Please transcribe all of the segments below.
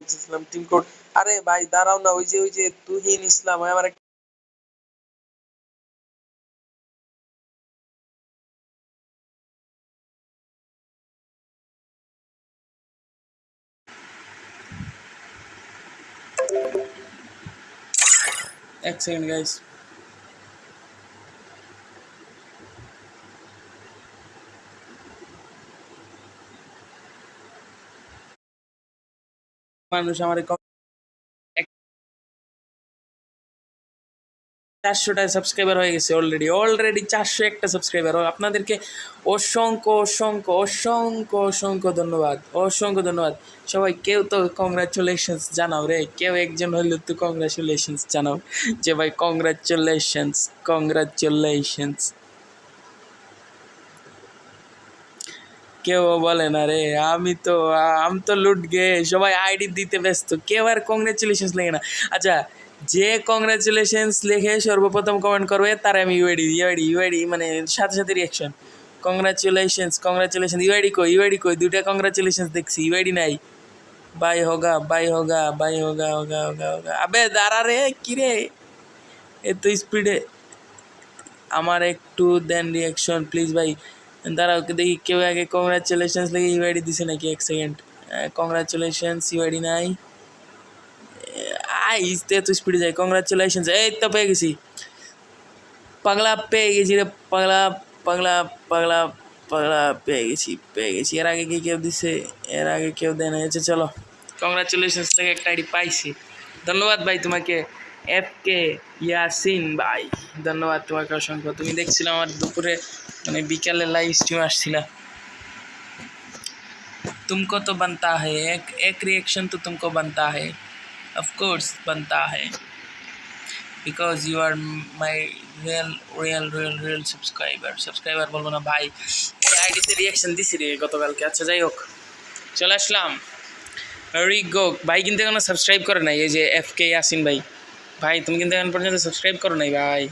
ইসলাম team code. আরে ভাই, দাঁড়াও না, ওই যে ওই যে তুহিন ইসলাম আমার এক সেকেন্ড গাইস মানুষ আমার চারশোটা সাবস্ক্রাইবার হয়ে গেছে অলরেডি অলরেডি চারশো একটা সাবস্ক্রাইবার আপনাদেরকে অসংখ্য অসংখ্য অসংখ্য অসংখ্য ধন্যবাদ অসংখ্য ধন্যবাদ। সবাই, কেউ তো কংগ্রাচুলেশনস জানাও রে, কেউ একজন হইলে তো কংগ্রাচুলেশনস জানাও। যে ভাই কংগ্রাচুলেশনস কংগ্রাচুলেশনস কেউ বলে না রে, আমি তো আমি তো লুট গে, সবাই আইডি দিতে ব্যস্ত, কেউ আর কংগ্রেচুলেশনস লেগে না। আচ্ছা যে কংগ্রেচুলেশনস লেখে সর্বপ্রথম কমেন্ট করবে, তার আমি ইউআইডি ইউআইডি ইউআইডি মানে সাথে সাথে রিয়াকশন কংগ্রাচুলেশনস কংগ্রাচুলেশন ইউআইডি কই ইউআইডি কই, দুইটা কংগ্রাচুলেশনস দেখছি ইউআইডি নাই। By Hoga by Hoga by হোগা হোগা হোগা হোগা। আবে, দাঁড়া রে, কি রে? এত স্পিডে আমার একটু দেন রিয়াকশন প্লিজ ভাই। দাঁড়াও দেখি কেউ আগে কংগ্রাচুলেশনস লেগে ইউআইডি দিছে নাকি এক সেকেন্ড কংগ্রাচুলেশনস ইউআইডি নাই। আইসতে এত স্পিডে যায়। কংগ্রাচুলেশনস এই তো পেয়ে গেছি। পাগলা পেয়ে গেছি রে, পাগলা পাগলা পাগলা পাগলা পেয়ে গেছি পেয়ে গেছি। এর আগে কি কেউ দিছে? এর আগে কেউ দেয় না হচ্ছে চলো। কংগ্রাচুলেশনস থেকে একটা আইডি পাইছি। ধন্যবাদ ভাই তোমাকে। এফ কে ইয়াসিন ভাই। ধন্যবাদ তোমাকে অসংখ্য। তুমি দেখছিলাম আমার দুপুরে মানে বিকালে লাইভ স্ট্রিম আসছিলা तुमको तो बनता है एक एक रिएक्शन तो तुमको बनता है ऑफ कोर्स बनता है because you are my real real real real subscriber subscriber বলবো না ভাই এই আইডিতে রিয়াকশন দিছি রে গতকালকে আচ্ছা যাই হোক চলে আসলাম রিগো ভাই কিন্তু এখনো সাবস্ক্রাইব করে নাই এই যে এফ কে ইয়াসিন ভাই ভাই তুমি কিন্তু এখন পর্যন্ত সাবস্ক্রাইব করো নাই ভাই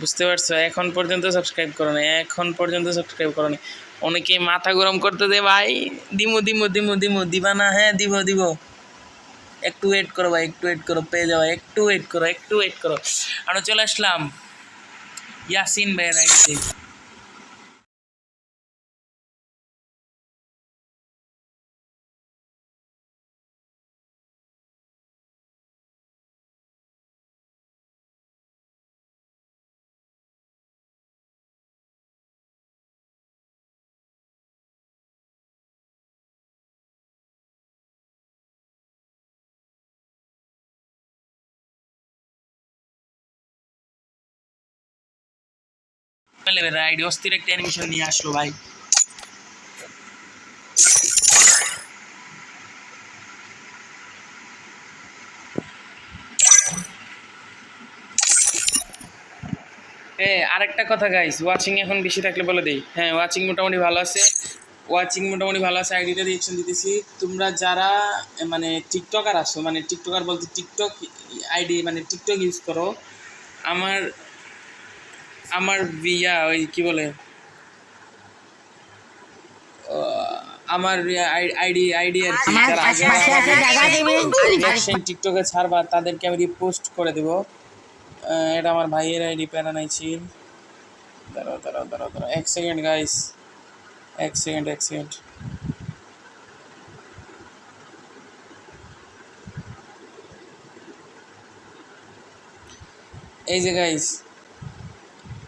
বুঝতে পারছ? এখন পর্যন্ত সাবস্ক্রাইব করো না এখন পর্যন্ত সাবস্ক্রাইব করো নি অনেকে মাথা গরম করতে দে ভাই, দিমু দিমু দিমু দিমু দিবা না হ্যাঁ দিব দিব। একটু ওয়েট করো ভাই, একটু ওয়েট করো, পেয়ে যাওয়া একটু ওয়েট করো, একটু ওয়েট করো। আমরা চলে আসলাম। ইয়াসিন ভাইয়ের আইডিতে আইডি অস্থির একটা অ্যানিমেশন নিয়ে আসলো, ভাই। আরেকটা কথা গাইস ওয়াচিং এখন বেশি থাকলে বলে দেই। হ্যাঁ ওয়াচিং মোটামুটি ভালো আছে। ওয়াচিং মোটামুটি ভালো আছে। আইডিটা রিয়েকশন দিতেছি। তোমরা যারা মানে টিকটকার আসো মানে টিকটকার বলতে টিকটক আইডি মানে টিকটক ইউজ করো, আমার আমার বিয়া ওই কি বলে? আমার আইডি আইডি আর টিকটকে ছাড়বা তাদেরকে আমি রিপোস্ট করে দেবো। এটা আমার ভাইয়ের আইডি প্যারা নাই ছিল দাঁড়াও দাঁড়াও দাঁড়াও দাঁড়াও। এক সেকেন্ড গাইস এক সেকেন্ড এক সেকেন্ড এই যে গাইস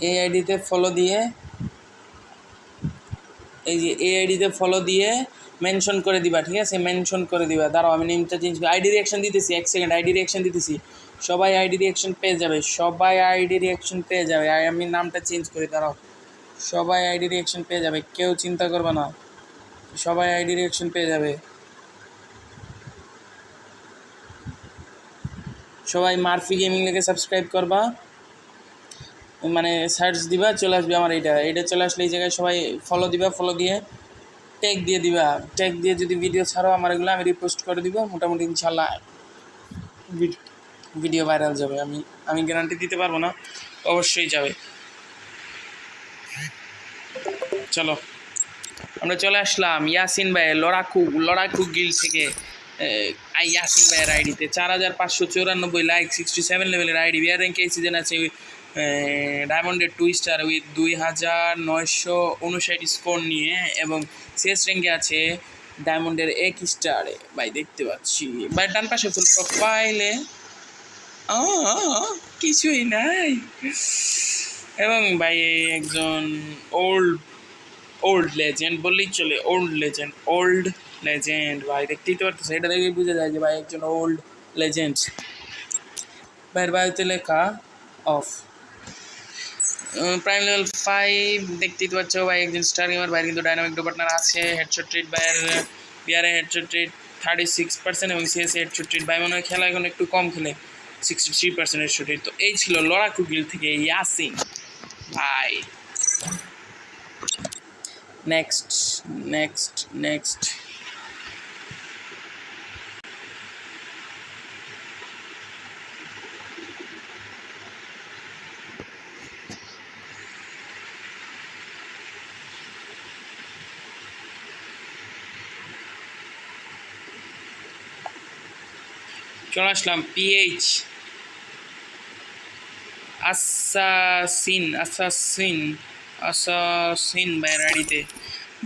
এই আইডিতে ফলো দিয়ে, এই যে এই আইডিতে ফলো দিয়ে মেনশন করে দিবা, ঠিক আছে? মেনশন করে দিবা। দাঁড়াও, আমি নেমটা চেঞ্জ করি। আইডি রিয়াকশন দিতেছি, এক সেকেন্ড আইডি রিয়াকশন দিতেছি। সবাই আইডি রিয়াকশন পেয়ে যাবে, সবাই আইডি রিয়াকশন পেয়ে যাবে। আমি নামটা চেঞ্জ করি, দাঁড়াও। সবাই আইডি রিয়াকশন পেয়ে যাবে, কেউ চিন্তা করবে না। সবাই আইডি রিয়াকশন পেয়ে যাবে। সবাই মারফি গেমিং লেগে সাবস্ক্রাইব করবা। মানে সার্চ দিবা চলে আসবে আমার এইটা। এইটা চলে আসলে এই জায়গায় সবাই ফলো দিবা ফলো দিয়ে ট্যাগ দিয়ে দিবা। ট্যাগ দিয়ে যদি ভিডিও ছাড়ো আমার এগুলো আমি রিপোস্ট করে দিব। মোটামুটি ইনশাল্লাহ ভিডিও ভাইরাল যাবে। আমি আমি গ্যারান্টি দিতে পারব না। অবশ্যই যাবে। চলো। আমরা চলে আসলাম ইয়াসিন ভাই লড়াকু লড়াকু গিল থেকে। আই ইয়াসিন ভাইয়ের আইডিতে চার হাজার পাঁচশো চৌরানব্বই লাইক সিক্সটি সেভেন লেভেলের আইডি বিয়ার র্যাঙ্কে এই সিজন আছে। ডায়মন্ডের টু স্টার উইথ দুই হাজার নয়শো উনষাট স্কোর নিয়ে এবং শেষ র্যাঙ্কে আছে ডায়মন্ডের এক স্টারে। ভাই, দেখতে পাচ্ছি। ভাই, ডান পাশে ফুল প্রোফাইলে কিছুই নাই। এবং ভাই, একজন ওল্ড ওল্ড লেজেন্ড বললেই চলে ওল্ড লেজেন্ড ওল্ড লেজেন্ড ভাই, দেখতেই তো পারতেছে এটা দেখেই বুঝে যায় যে ভাই, একজন ওল্ড লেজেন্ড ভাইয়ের বায়ুতে লেখা অফ প্রাইম লেভেল ফাইভ দেখতেই পাচ্ছ, ভাই একজন স্টার গেমার ভাই কিন্তু ডাইনামিক ডো পার্টনার আছে হেডশট ট্রিট ভাইয়ের বিয়ারে headshot treat thirty six percent এবং সিএস হেডশট ট্রিট ভাই মনে হয় খেলা এখন একটু কম খেলে sixty three percent headshot treat তো এই ছিল লড়াকু গিল থেকে ইয়াসিন ভাই। নেক্সট নেক্সট নেক্সট চলে আসলাম পিএইচ আসাসিন আসাসিন আসাসিন ভাইয়ের আইডিতে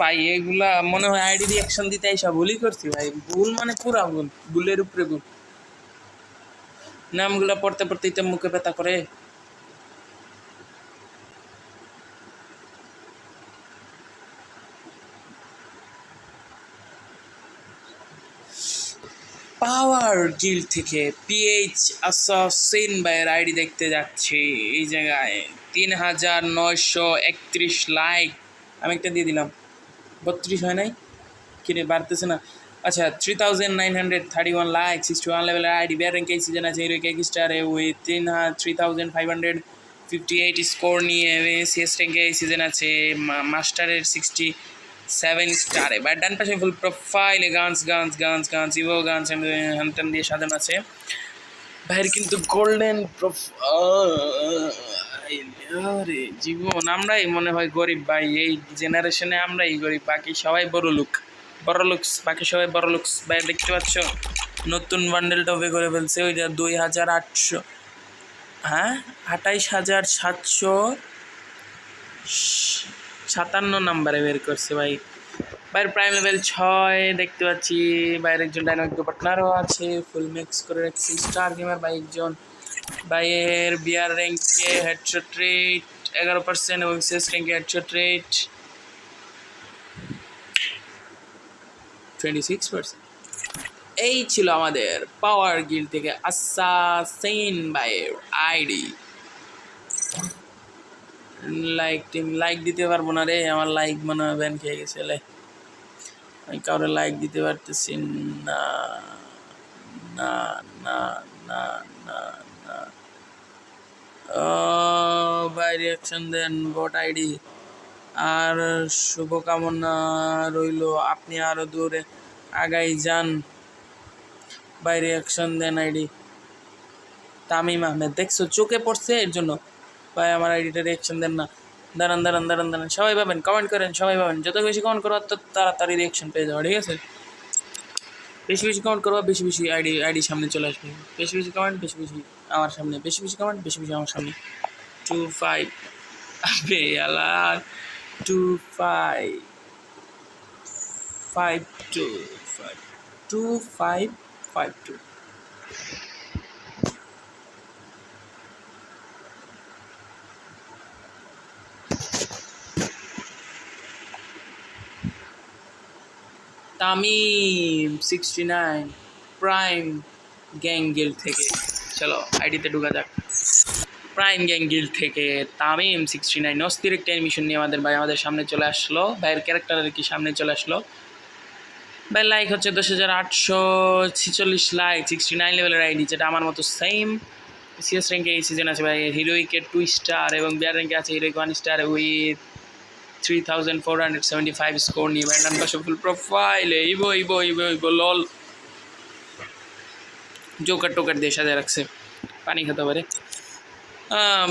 ভাই, এগুলা মনে হয় আইডি রিয়াকশন দিতে এসব ভুলই করছি ভাই। ভুল মানে পুরা ভুল, ভুলের উপরে ভুল। নামগুলো পড়তে পড়তে মুখে ব্যথা করে। পাওয়ার গিল থেকে পিএইচ আসাসিন ভাইয়ের আইডি দেখতে যাচ্ছি। এই জায়গায় তিন হাজার নয়শো একত্রিশ লাইক। আমি একটা দিয়ে দিলাম। বত্রিশ হয় নাই? কিনে বাড়তেছে না। আচ্ছা three thousand nine hundred thirty one like sixty one লেভেলের আইডি। বিয়ার র্যাঙ্ক সিজন আছে হিরো কেক স্টারে উইথ তিন three thousand five hundred fifty eight score নিয়ে সিএস র্যাঙ্কে সিজন আছে মাস্টারের সিক্সটি সেভেন স্টারে বা ডান পাশে ফুল প্রোফাইলে guns guns guns guns Evo guns হ্যান্টান দিয়ে সাজানো আছে। ভাইয়ের কিন্তু গোল্ডেন আরে জীবন, আমরাই মনে হয় গরিব ভাই, এই জেনারেশনে আমরাই গরিব, বাকি সবাই বড় লুক। বড় লুকস বাকি সবাই বড় লুকস ভাই, দেখতে পাচ্ছ? নতুন বান্ডেল টবে করে ফেলছে, ওইটা দুই হাজার আটশো। হ্যাঁ? আঠাইশ হাজার সাতশো সাতান্ন নাম্বারে বের করছে ভাই। বাইরের প্রাইম লেভেল ছয়, দেখতে পাচ্ছি বাইরের একজন ডাইনামিক পার্টনারও আছে ফুল মিক্স করে রাখছি স্টার গেমার বাই একজন। বাইয়ের বিয়ার র্যাঙ্কে হেডশট রেট এগারো পার্সেন্ট এবং শেষ র্যাঙ্কে headshot rate twenty six percent এই ছিল আমাদের পাওয়ার গিল থেকে আসাসিন বাইয়ের আইডি লাইক টিম লাইক দিতে পারব না রে, আমার লাইক মনে হয় ব্যান খেয়ে গেছে আমি কাউরে লাইক দিতে পারতেছি না না না না না না। ও বাই রিয়াকশন দেন বট আইডি আর শুভকামনা রইল, আপনি আরও দূরে আগাই যান। বাই রিয়াকশন দেন আইডি তামিম আহমেদ, দেখছ, চোখে পড়ছে এর জন্য। ভাই, আমার আইডিটা রিয়াকশন দেন না। দাঁড়ান দাঁড়ান দাঁড়ান দাঁড়ান। সবাই পাবেন কমেন্ট করেন, সবাই পাবেন যত বেশি কমেন্ট করব, তত তাড়াতাড়ি রিয়াকশন পেয়ে যাব, ঠিক আছে? বেশি বেশি কমেন্ট করব, বেশি বেশি আইডি আইডি সামনে চলে আসবে। বেশি বেশি কমেন্ট বেশি বেশি আমার সামনে। বেশি বেশি কমেন্ট বেশি বেশি আমার সামনে। টু ফাইভ আবে আলা two five five two five two five five two Tamim sixty nine prime gang guild থেকে। চলো আইডিতে ঢুকা যাক। প্রাইম গ্যাং গিল থেকে তামিম সিক্সটি নাইন অস্থির একটা অ্যানিমেশন নিয়ে আমাদের ভাই আমাদের সামনে চলে আসলো। ভাইয়ের ক্যারেক্টারের কি সামনে চলে আসলো। ভাই লাইক হচ্ছে দশ হাজার আটশো ছিচল্লিশ লাইক সিক্সটি নাইন লেভেলের আইডি যেটা আমার মতো সেম সিএস র্যাঙ্কে এই সিজন আছে ভাই। হিরোইকের টু স্টার এবং বিয়ার র্যাঙ্কে আছে heroic one star with three thousand four hundred seventy five score নিয়ে ব্যান্ডান পাশে ফুল প্রোফাইলে ইবো ইবো ইবো ইবো লল জোকার টোকার দিয়ে সাজা রাখছে। পানি খেতে পারে।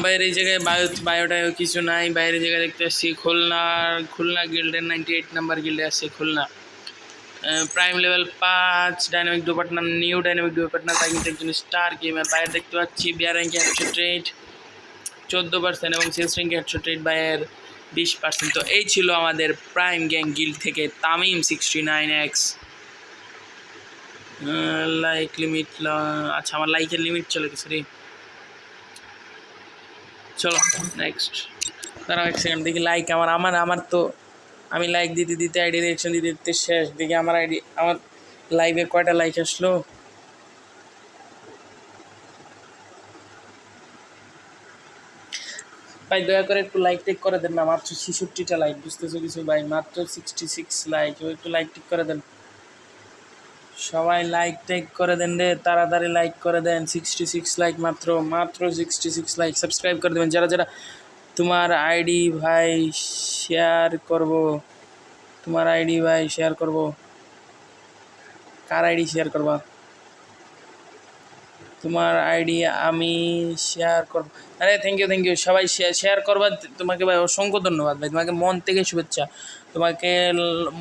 বাইরে জায়গায় বায়ো, বায়োটায়ও কিছু নাই। বাইরের জায়গায় দেখতে আসছি খুলনা খুলনা গিল্ডের নাইনটি এইট নাম্বার গিল্ডে আসছে খুলনা। প্রাইম লেভেল পাঁচ dynamic duo partner new dynamic duo partner তাই কিন্তু একজন স্টার গেমার বাইরে দেখতে পাচ্ছি বিয়ার র্যাঙ্কে একশো ট্রেড চোদ্দ পার্সেন্ট এবং সেলস র্যাঙ্কে একশো ট্রেড বাইয়ের বিশ পার্সেন্ট তো এই ছিল আমাদের প্রাইম গ্যাং গিল্ড থেকে Tamim sixty nine X like limit আচ্ছা আমার লাইকের লিমিট চলে গেছে রে। চলো নেক্সট দাঁড়াও এক সেকেন্ড দেখি লাইক আমার আমার আমার তো আমি লাইক দিতে দিতে আইডি রিয়েকশন দিতে দিতে শেষ। দেখি আমার আইডি আমার লাইভে কয়টা লাইক আসলো? ভাই, দয়া করে একটু লাইক টেক করে দেন না মাত্র ছেষট্টিটা লাইক বুঝতেছো কিছু? ভাই, মাত্র সিক্সটি সিক্স লাইক ও একটু লাইক টেক করে দেন। সবাই লাইক টেক করে দেন রে, তাড়াতাড়ি লাইক করে দেন। সিক্সটি সিক্স লাইক মাত্র মাত্র সিক্সটি সিক্স লাইক সাবস্ক্রাইব করে দেবেন। যারা যারা তোমার আইডি ভাই শেয়ার করব, তোমার আইডি ভাই শেয়ার করব, কার আইডি শেয়ার করবা? তোমার আইডি আমি শেয়ার করব। আরে থ্যাংক ইউ থ্যাংক ইউ সবাই শেয়ার করবা। তোমাকে ভাই অসংখ্য ধন্যবাদ ভাই। তোমাকে মন থেকে শুভেচ্ছা। তোমাকে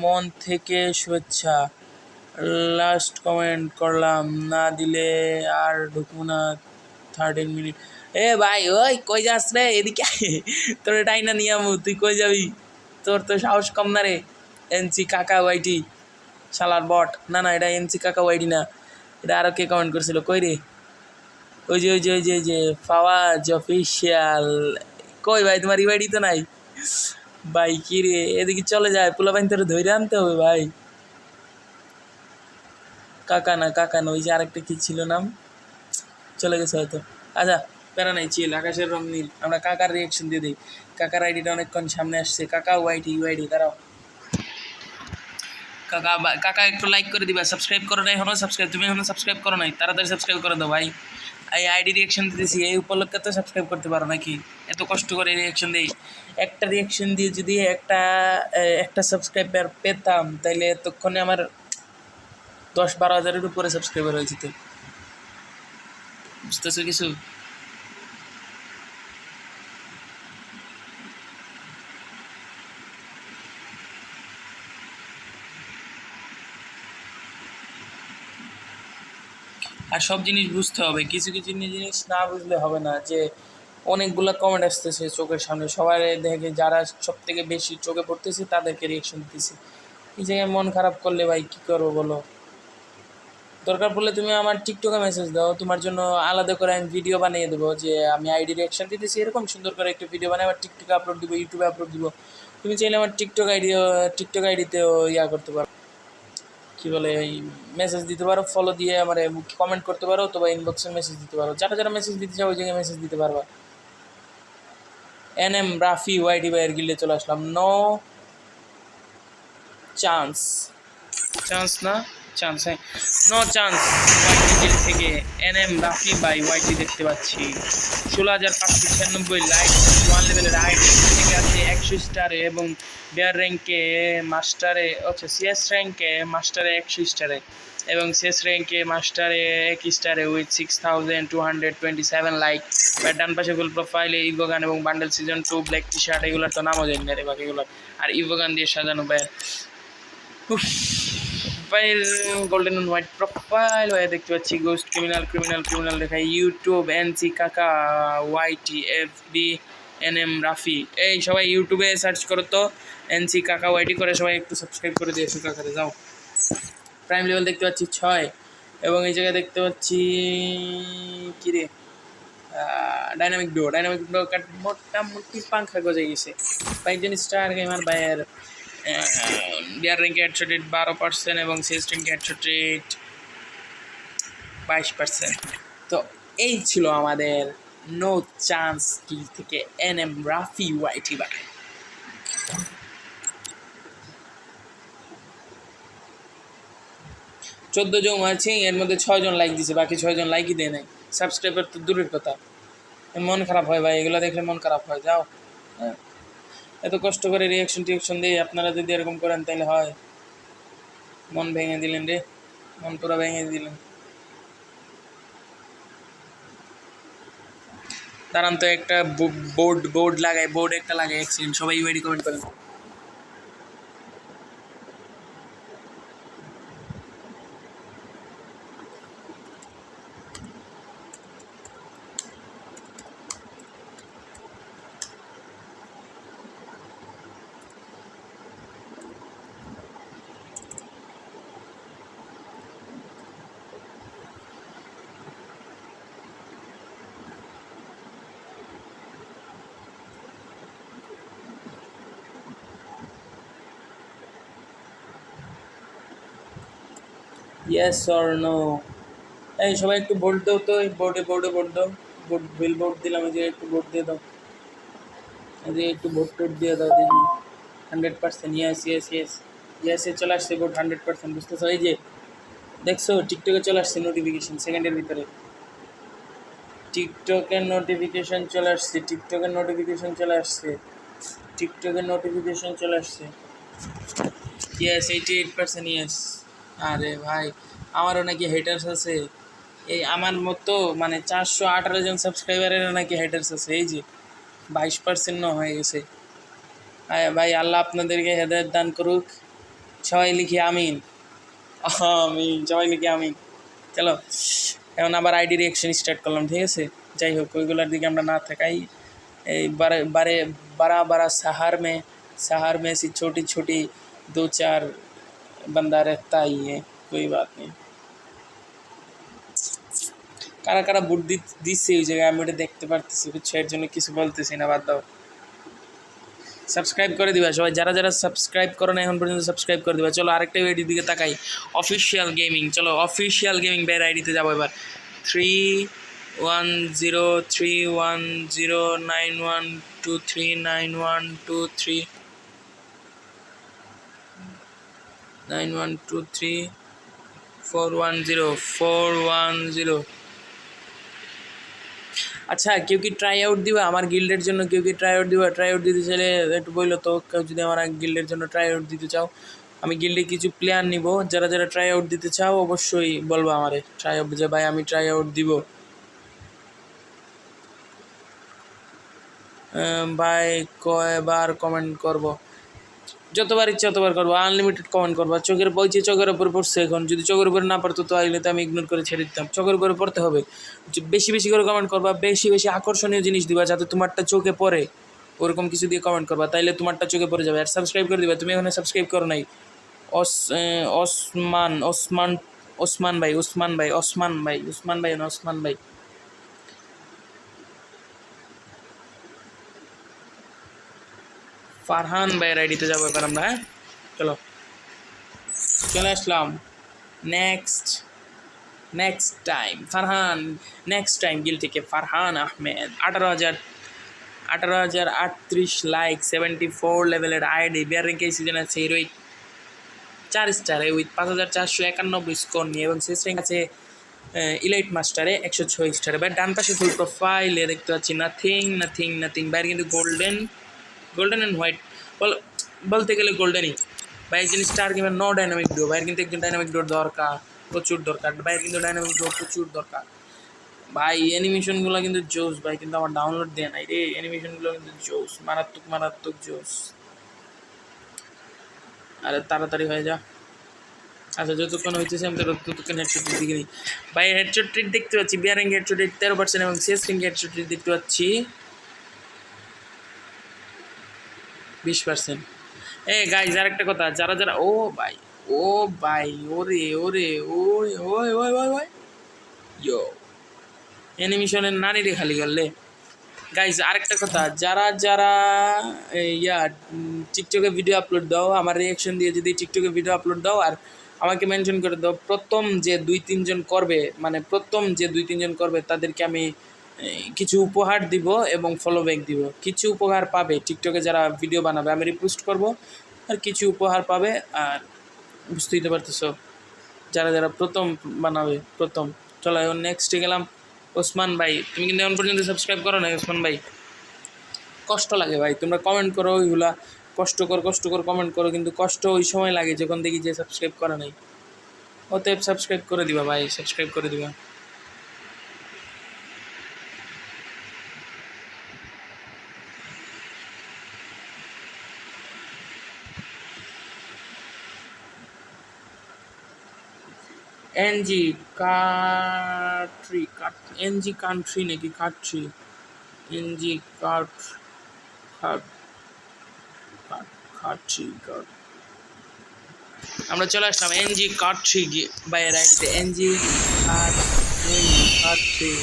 মন থেকে শুভেচ্ছা। লাস্ট কমেন্ট করলাম, না দিলে আর ঢুকবো না থার্টিন মিনিট এ ভাই, ওই কই যাস রে? এদিকে। তোর এটাই না নিয়ে আমু তুই কই যাবি? তোর তো সাহস কম না রে। এনসি কাকা ওয়াইটি, শালার বট। না না, এটা এনসি কাকা ওয়াইটি না। এটা আরও কে কমেন্ট করছিল? কই রে? ওই যে ওই যে ওই যে যে ফাওয়াজ অফিসিয়াল কই ভাই, তোমার ইবাইডি তো নাই? ভাই, কি রে? এদিকে চলে যায় পোলা বাইন তোর ধরে আনতে হবে ভাই। কাকা না কাকা না, ওই যে আরেকটা কি ছিল নাম? চলে গেছে হয়তো। আচ্ছা প্যারা নাই চিল আকাশের রং নীল। আমরা কাকার রিয়েকশন দিয়ে দিই। কাকার আইডিটা অনেকক্ষণ সামনে আসছে। কাকা ওয়াইটি ওয়াইডি দাঁড়াও। কাকা কাকা একটু লাইক করে দিবা। সাবস্ক্রাইব করো নাই এখনও সাবস্ক্রাইব তুমি এখনও সাবস্ক্রাইব করো নাই? তাড়াতাড়ি সাবস্ক্রাইব করে দাও ভাই। এই আইডি রিয়েকশন দিতেছি, এই উপলক্ষে তো সাবস্ক্রাইব করতে পারো নাকি? এত কষ্ট করে রিয়েকশন দিই। একটা রিয়েকশন দিয়ে যদি একটা একটা সাবস্ক্রাইবার পেতাম তাহলে এতক্ষণে আমার দশ বারো হাজারের উপরে সাবস্ক্রাইবার হয়ে যেত। বুঝতেছো কিছু? আর সব জিনিস বুঝতে হবে। কিছু কিছু জিনিস না বুঝলে হবে না যে অনেকগুলো কমেন্ট আসতেছে চোখের সামনে। সবাই দেখে যারা সব থেকে বেশি চোখে পড়তেছে তাদেরকে রিয়েকশন দিতেছে। এই জায়গায় মন খারাপ করলে ভাই কী করব বলো? দরকার পড়লে তুমি আমার টিকটকে মেসেজ দাও। তোমার জন্য আলাদা করে আমি ভিডিও বানিয়ে দেবো যে আমি আইডি রিয়াকশন দিতেছি। এরকম সুন্দর করে একটা ভিডিও বানিয়ে আমার টিকটকে আপলোড দিব ইউটিউবে আপলোড দিব। তুমি চাইলে আমার টিকটক আইডি টিকটক আইডিতেও ইয়া করতে পারো। কী বলে, এই মেসেজ দিতে পারো ফলো দিয়ে আমার কমেন্ট করতে পারো অথবা ইনবক্সে মেসেজ দিতে পারো। যারা যারা মেসেজ দিতে চাও ওই জায়গায় মেসেজ দিতে পারবা। এন এম রাফি ওয়াইডি বাইয়ের গিল্ডে চলে আসলাম। নো চান্স চান্স না? চান্স হ্যাঁ। নো চান্স ওয়াইটি জেল থেকে এন এম রাফি বাই ওয়াইটি দেখতে পাচ্ছি। ষোলো হাজার পাঁচশো ছিয়ানব্বই লাইট ওয়ান লেভেলের আইডি থেকে আছে একশো স্টারে এবং বেয়ার র্যাঙ্কে মাস্টারে আচ্ছা সিএস র্যাঙ্কে মাস্টারে একশো স্টারে এবং শেষ র্যাঙ্কে মাস্টারে এক স্টারে with six thousand two hundred twenty seven like বা ডান পাশে ফুল প্রোফাইলে ইভোগান এবং bundle season two black T shirt এগুলোর তো নামও জানি না রে বাকিগুলোর আর ইভোগান দিয়ে সাজানো উফ profile golden and white profile হয়ে দেখতে পাচ্ছি। গোস্ট ক্রিমিনাল ক্রিমিনাল ক্রিমিনাল লেখা ইউটিউব এনসি কাকা YT F B N M Rafi. এই সবাই ইউটিউবে সার্চ করো তো, এনসি কাকা ওয়াইটি করে সবাই একটু সাবস্ক্রাইব করে দিয়েছ কাকারে যাও। প্রাইম লেভেল দেখতে পাচ্ছি ছয়, এবং এই জায়গায় দেখতে পাচ্ছি কী রে? ডাইনামিক ডো ডাইনামিক ডো মোটামুটি পাংখা গজে গেছে। কয়েকজন স্টার গেমার বাইয়ের বিয়ার র্যাঙ্কে হেডশট রেট বারো পার্সেন্ট এবং সিএস র্যাঙ্কে হেডশট রেট বাইশ পার্সেন্ট তো এই ছিল আমাদের নো চান্স কিল থেকে এন এম রাফি ওয়াইটি বাই চোদ্দ জন আছে, এর মধ্যে ছয়জন লাইক দিছে, বাকি ছয়জন লাইকই দেয় নাই। সাবস্ক্রাইবার তো দূরের কথা। মন খারাপ হয় ভাই, এগুলো দেখলে মন খারাপ হয়, যাও। হ্যাঁ। এত কষ্ট করে রিয়াকশন টিয়াকশন দিই আপনারা যদি এরকম করেন তাহলে হয়। মন ভেঙে দিলেন রে। মন পুরো ভেঙে দিলেন। দাঁড়ান তো একটা বোর্ড বোর্ড লাগাই বোর্ড একটা লাগাই এক সেকেন্ড সবাই ওয়েডি কমেন্ট করেন ইয়েস অর নো এই সবাই একটু ভোট দাও তো, এই বোর্ডে বোর্ডে ভোট দাও। ভোট বিল ভোট দিলাম যে একটু ভোট দিয়ে দাও। যে একটু ভোট টোট দিয়ে দাও, দেখি। Hundred percent yes yes yes yes এ চলে আসছে ভোট হান্ড্রেড পার্সেন্ট বুঝতেছো? এই যে, দেখছ টিকটকে চলে আসছে নোটিফিকেশান সেকেন্ডের ভিতরে। টিকটকের নোটিফিকেশান চলে আসছে টিকটকের নোটিফিকেশন চলে আসছে। টিকটকের নোটিফিকেশান চলে আসছে। Yes eighty eight percent yes আরে ভাই, আমারও নাকি হেটার্স আছে। এই আমার মতো মানে চারশো আঠারো জন সাবস্ক্রাইবারের নাকি হেটার্স আছে। এই যে বাইশ পার্সেন্ট হয়ে গেছে। ভাই, আল্লাহ আপনাদেরকে হেদায়ত দান করুক। সবাই লিখি আমিন। আমিন, সবাই লিখি আমিন। চলো, এখন আবার আইডি রিয়েকশন স্টার্ট করলাম, ঠিক আছে? যাই হোক, ওইগুলোর দিকে আমরা না থাকাই। এই বারে বারে বারা বারা সাহার মে, সাহার মেসি ছোটি ছোটি দু চার बंदा रहता ही है कोई बात नहीं কারা কারা বুট দিচ্ছে ওই জায়গায় আমি ওটা দেখতে পারতেছি বুঝছো এর জন্য কিছু বলতেছি না বাদ দাও সাবস্ক্রাইব করে দিবা সবাই যারা যারা সাবস্ক্রাইব করো না এখন পর্যন্ত সাবস্ক্রাইব করে দিবা চলো আরেকটা আইডির দিকে তাকাই অফিসিয়াল গেমিং চলো অফিসিয়াল গেমিং বের আইডিতে যাবো এবার three one zero three one zero nine one two three nine one two three nine one two three four one zero four one zero আচ্ছা কেউ কি ট্রাই আউট দিবা? আমার গিল্ডের জন্য কেউ কি ট্রাই আউট দিবা? ট্রাই আউট দিতে চাইলে একটু বলল তো, কেউ যদি আমার গিল্ডের জন্য ট্রাই আউট দিতে চাও। আমি গিল্ডে কিছু প্লেয়ার নিব। যারা যারা ট্রাই আউট দিতে চাও, অবশ্যই বলব আমারে ট্রাই আউট যে ভাই আমি ট্রাই আউট দিব ভাই কয়বার কমেন্ট করব? যতবার ইচ্ছা ততবার করব আনলিমিটেড কমেন্ট করব। চোখের বইছে চোখের উপর পড়ছে এখন, যদি চোখের উপরে না পড়তো, তো আইলে তো আমি ইগনোর করে ছেড়ে দিতাম। চোখের উপরে পড়তে হবে। বেশি বেশি করে কমেন্ট করবা, বেশি বেশি আকর্ষণীয় জিনিস দিবা, যাতে তোমারটা চোখে পড়ে। ওরকম কিছু দিয়ে কমেন্ট করবা, তাইলে তোমারটা চোখে পড়ে যাবে। আর সাবস্ক্রাইব করে দিবা, তুমি এখানে সাবস্ক্রাইব করো নাই। অস ওসমান ওসমান ওসমান ভাই ওসমান ভাই ওসমান ভাই ওসমান ভাই না, ওসমান ভাই। ফারহান ভাইয়ের আইডিতে যাব এবার আমরা হ্যাঁ? চলো। চলে আসলাম। Next next time Farhan next time guild থেকে ফারহান আহমেদ। আঠারো হাজার আঠারো হাজার আটত্রিশ লাইক সেভেন্টি ফোর লেভেলের আইডি বিয়ার এই সিজন আছে হিরোইক চার স্টারে উইথ পাঁচ হাজার চারশো একানব্বই স্কোর নিয়ে এবং শেষ র্যাঙ্ক আছে ইলাইট মাস্টারে একশো ছয় স্টারে বা ডান পাশে ফুল প্রোফাইলে দেখতে পাচ্ছি নাথিং নাথিং নাথিং বাইরে কিন্তু গোল্ডেন গোল্ডেন অ্যান্ড হোয়াইট বল, বলতে গেলে গোল্ডেনই ভাই একজন স্টার গেমের ন ডাইনামিক ডো ভাইয়ের কিন্তু একজন ডাইনামিক ডোর দরকার, প্রচুর দরকার। ভাইয়ের কিন্তু ডাইনামিক ডোর প্রচুর দরকার। ভাই অ্যানিমেশনগুলো কিন্তু জোস, ভাই, কিন্তু আমার ডাউনলোড দেয় নাই রে। অ্যানিমেশনগুলো কিন্তু জোস, মারাত্মক মারাত্মক জোস। আরে, তাড়াতাড়ি হয়ে যা। আচ্ছা যতক্ষণ হইতেছে, আমি ততক্ষণ হেডশট দিকে নিই। ভাই হেডশট ট্রিট দেখতে পাচ্ছি বিয়ারিং হেডশট রেট তেরো পার্সেন্ট এবং শেষ রিং হেডশট রেট দেখতে পাচ্ছি। বিশ পার্সেন্ট এ গাইজ আর একটা কথা, যারা যারা, ও ভাই ও ভাই, ওরে ওরে ওই ওই ওই ওই ওই ইয়ো অ্যানিমেশনের খালি করলে। গাইজ আরেকটা কথা, যারা যারা ইয়া টিকটকে ভিডিও আপলোড দাও, আমার রিয়াকশন দিয়ে যদি টিকটকে ভিডিও আপলোড দাও আর আমাকে মেনশন করে দাও, প্রথম যে দুই তিনজন করবে মানে প্রথম যে দুই তিনজন করবে, তাদেরকে আমি কিছু উপহার দিব এবং ফলো ব্যাক দিব। কিছু উপহার পাবে টিকটকে যারা ভিডিও বানাবে, আমি রিপোস্ট করব, আর কিছু উপহার পাবে, আর বুঝতেই তো পারতেছো, যারা যারা প্রথম বানাবে, প্রথম। চলো, এখন নেক্সটে গেলাম। ওসমান ভাই, তুমি কিন্তু এখন পর্যন্ত সাবস্ক্রাইব করো না ওসমান ভাই। কষ্ট লাগে ভাই, তোমরা কমেন্ট করো ওইগুলা। কষ্টকর কষ্টকর কমেন্ট করো কিন্তু কষ্ট ওই সময় লাগে যখন দেখি যে সাবস্ক্রাইব করা নাই। অতএব সাবস্ক্রাইব করে দিবা ভাই সাবস্ক্রাইব করে দিবা। এনজি কাট্রি কাট এনজি কান্ট্রি নাকি কাট্রি এনজি কাট কাট কাট কাট্রি কাট আমরা চলে আসলাম এনজি কাট্রি বাইরে রাইটে এনজি কাট্রি কাট্রি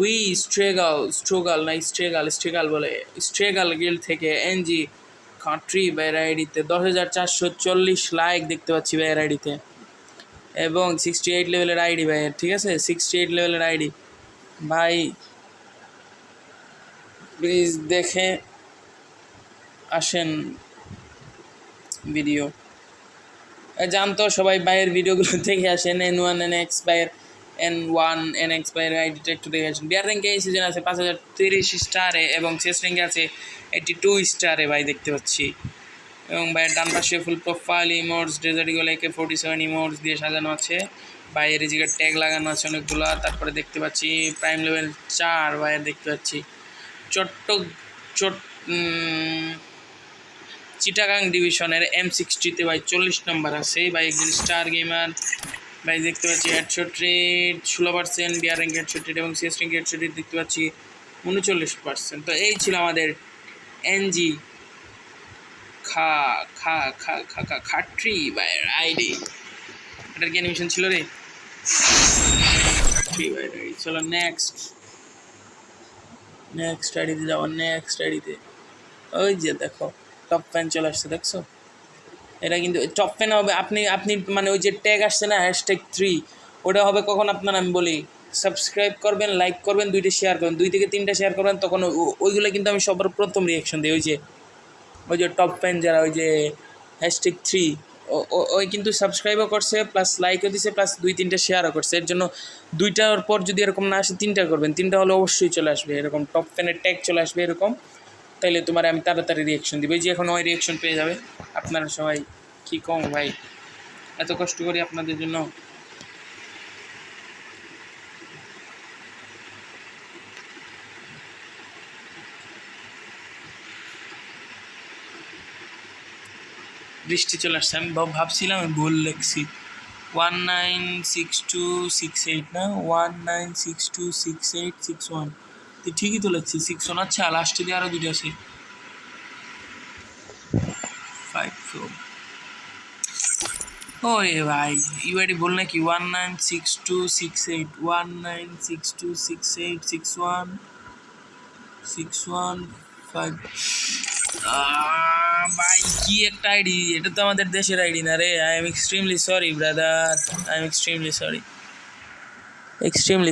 উই স্ট্রেগাল, স্ট্রোগাল না স্ট্রেগাল স্ট্রেগাল বলে, স্ট্রেগাল গিল থেকে এনজি কান্ট্রি বাইর আইডিতে দশ হাজার চারশো চল্লিশ লাইক দেখতে পাচ্ছি বাইর আইডিতে এবং সিক্সটি এইট লেভেলের আইডি ভাইয়ের ঠিক আছে? সিক্সটি এইট লেভেলের আইডি ভাই প্লিজ দেখে আসেন ভিডিও জানতো সবাই বাইরের ভিডিওগুলো দেখে আসেন এন ওয়ান এন এক্স বাইয়ের এন ওয়ান এন এক্স বাইয়ের আইডিটা একটু দেখে আসেন বিয়ার র্যাঙ্কে এই সিজন আছে পাঁচ হাজার তিরিশ স্টারে এবং শেষ র্যাঙ্কে আছে এইটি টু স্টারে ভাই, দেখতে পাচ্ছি। এবং ভাইয়ের ডান পাশে full profile emotes desert eagle AK forty seven emotes দিয়ে সাজানো আছে। বাইরের এদিকে ট্যাগ লাগানো আছে অনেকগুলো, তারপরে দেখতে পাচ্ছি প্রাইম লেভেল চার ভাইয়ের দেখতে পাচ্ছি চট্ট চট চিটাগাং ডিভিশনের এম সিক্সটিতে ভাই, চল্লিশ নম্বর আছে। ভাই, একজন স্টার গেমার ভাই, দেখতে পাচ্ছি হেডশট রেট ষোলো percent BR rank headshot rate এবং সিএস র্যাঙ্ক হেডশট রেট দেখতে পাচ্ছি উনচল্লিশ পার্সেন্ট তো এই ছিল আমাদের এনজি খা খা খা খা খা, খাট্রি বাই আইডি এটার কি অ্যানিমেশন ছিল রে? খাট্রি বাই চলো নেক্সট নেক্সট আইডিতে যাব নেক্সট আইডিতে। ওই যে দেখো টপ ফ্যান চলে আসছে, দেখছ? এটা কিন্তু টপ ফ্যান হবে। আপনি আপনি মানে ওই যে ট্যাগ আসছে না হ্যাশট্যাগ থ্রি ওটা হবে কখন আপনার আমি বলি সাবস্ক্রাইব করবেন লাইক করবেন, দুইটা শেয়ার করবেন। দুই থেকে তিনটা শেয়ার করবেন, তখন ওইগুলো কিন্তু আমি সবার প্রথম রিয়াকশন দিই। ওই যে ওই যে টপ ফ্যান যারা ওই যে হ্যাশট্যাগ থ্রি ওই কিন্তু সাবস্ক্রাইবও করছে প্লাস লাইকও দিছে প্লাস দুই, তিনটা শেয়ারও করছে। এর জন্য দুইটার পর যদি এরকম না আসে, তিনটা করবেন। তিনটা হলে অবশ্যই চলে আসবে। এরকম টপ ফ্যানের ট্যাগ চলে আসবে এরকম। তাইলে তোমার আমি তাড়াতাড়ি রিয়াকশন দিব। এই যে এখন ওই রিয়াকশন পেয়ে যাবে। আপনারা সবাই কি কম ভাই? এত কষ্ট করি আপনাদের জন্য। বৃষ্টি চলে আসছে। আমি ভাবছিলাম আমি ভুল লিখছি। One nine six two six eight না? One nine six two six eight six one. তুই ঠিকই তো লিখছি সিক্স ওয়ান আচ্ছা লাস্টে দিয়ে আরও দুটো আছে। ফাইভ ফোর ওরে ভাই ইউআইডি বল নাকি one nine six two six eight one nine six two six eight six one six one five ভাই, কি একটা আইডি এটা তো আমাদের দেশের আইডি না রে। I am extremely sorry brother I am extremely sorry extremely